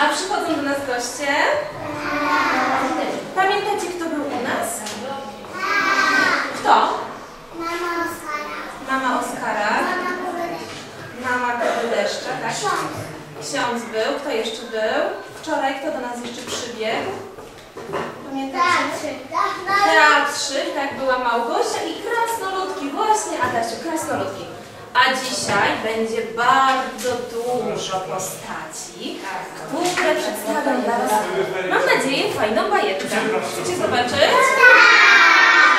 A przychodzą do nas goście? Pamiętacie, kto był u nas? Kto? Mama Oskara. Mama Oskara, Mama Kodyleszcza, tak? Ksiądz. Ksiądz był, kto jeszcze był? Wczoraj kto do nas jeszcze przybiegł? Pamiętacie? Teatry. Teatrzy, tak była Małgosia i krasnoludki, właśnie Adasiu, krasnoludki. A dzisiaj będzie bardzo dużo postaci, które przedstawią dla Was, mam nadzieję, fajną bajeczkę. Chcecie zobaczyć?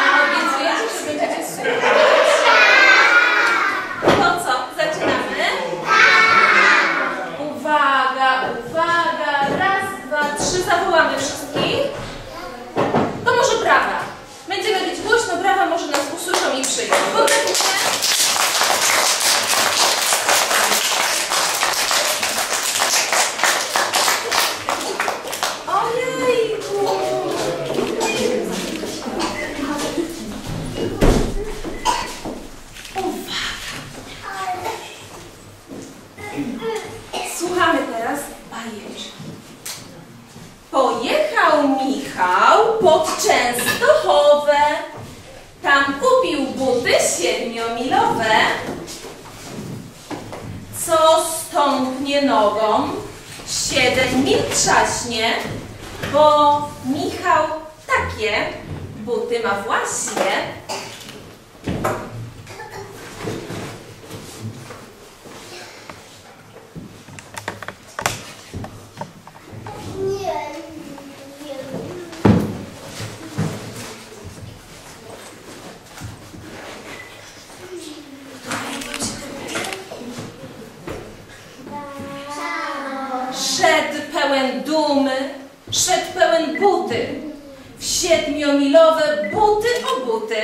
A obiecujecie, że będziecie słuchać? To co, zaczynamy? Uwaga, uwaga, raz, dwa, trzy, zawołamy wszystkich. To może brawa. Będziemy być głośno, brawa może nas usłyszą i przyjdą. Słuchamy teraz bajeczki. Pojechał Michał pod Częstochowę. Tam kupił buty siedmiomilowe. Co stąpnie nogą, siedem mil trzaśnie, bo Michał takie buty ma właśnie. Nie, nie. Szedł pełen dumy, szedł pełen buty, w siedmiomilowe buty o buty.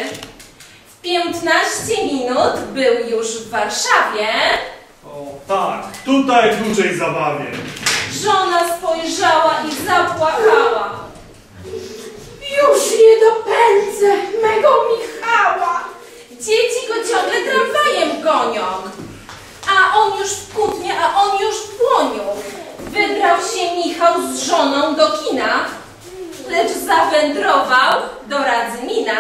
W 15 minut był już w Warszawie. O tak, tutaj dłużej zabawię. Żona spojrzała i zapłakała. Już nie dopędzę mego Michała. Dzieci go ciągle tramwajem gonią. A on już w kutnie, a on już w płoniu. Wybrał się Michał z żoną do kina, lecz zawędrował do Radzymina.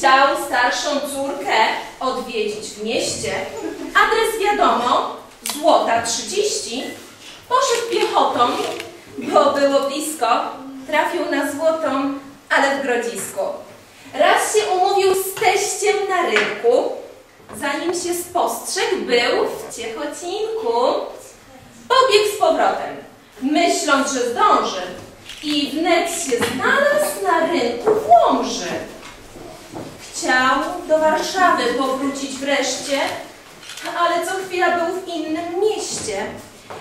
Chciał starszą córkę odwiedzić w mieście. Adres wiadomo, złota 30. Poszedł piechotą, bo było blisko. Trafił na złotą, ale w grodzisku. Raz się umówił z teściem na rynku. Zanim się spostrzegł, był w Ciechocinku. Pobiegł z powrotem, myśląc, że zdąży. I wnet się znalazł na rynku w Łomży. Chciał do Warszawy powrócić wreszcie, ale co chwila był w innym mieście.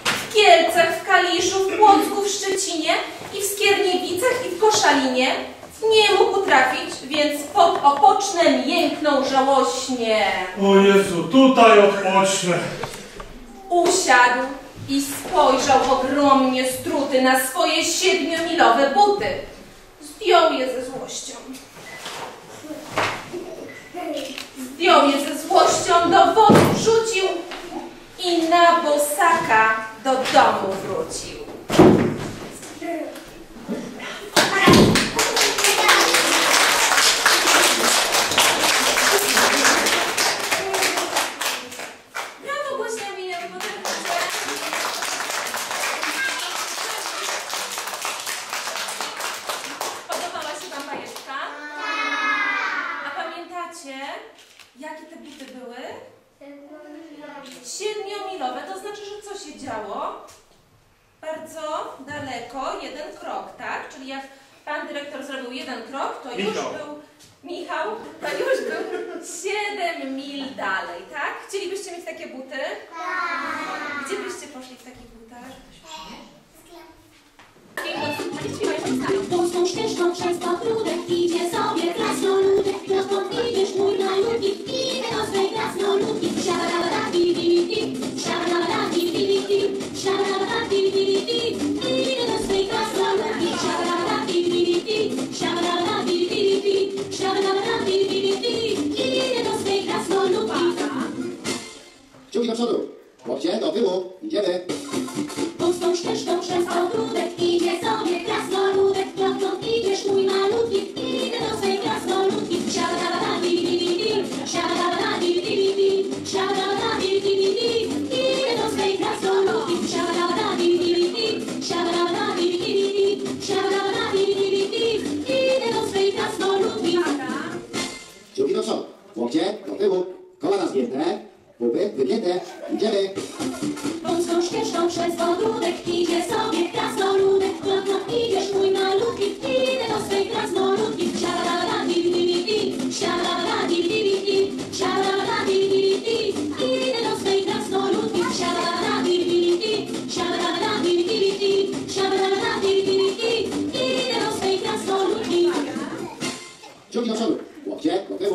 W Kielcach, w Kaliszu, w Płocku, w Szczecinie i w Skierniewicach i w Koszalinie. Nie mógł trafić, więc pod Opocznem jęknął żałośnie. O Jezu, tutaj odpocznę. Usiadł i spojrzał ogromnie struty na swoje siedmiomilowe buty. Zdjął je ze złością. Zdjął je ze złością, do wody wrzucił i na bosaka do domu wrócił. Brawo, głośniami, jak potraficie. Podobała się Wam bajeczka? A pamiętacie, jakie te buty były? Siedmiomilowe, to znaczy, że co się działo? Bardzo daleko, jeden krok, tak? Czyli jak pan zrobił jeden krok, to już Michał. był Michał, to już był 7 mil dalej, tak? Chcielibyście mieć takie buty? Tak. Gdzie byście poszli w takich butach? Polską ścieżką przez podbródek idzie sobie krasnoludek. Dokąd idziesz, Kciuk do przodu. Chłopcie, do tyłu. Idziemy. Pustą przez ogródek idzie sobie krasnoludek, i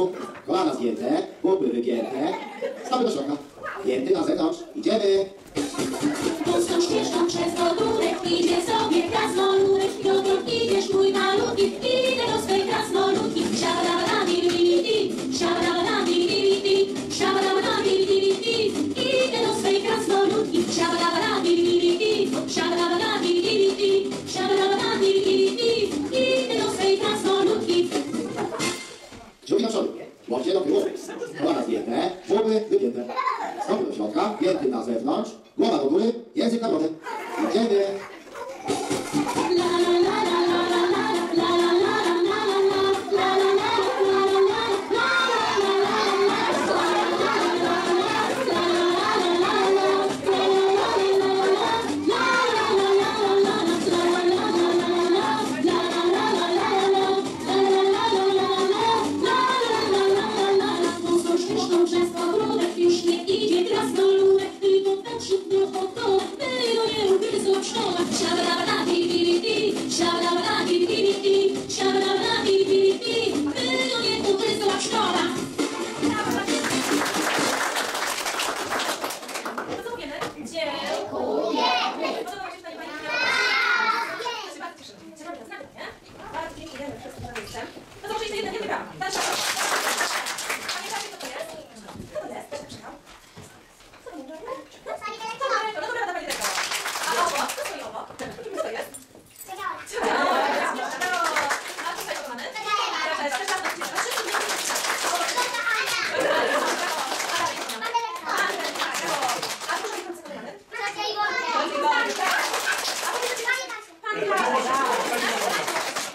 tu, kolana zgięte, łby wygięte, stawy do środka. Pięty na zewnątrz, idziemy. Podskocz śmieszną przez godurek, idzie sobie krasnoludek, Piotr idziesz mój malutki, idę do swej krasnoludki. Szabadabadami, di, szabadabadami, di, szabadabadami, di, idę do swej krasnoludki. Szabadabadami, 对不对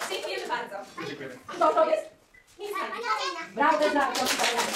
Dziękuję bardzo. Dziękujemy. Kto to jest? Miss Karolina. Brawo, brawo.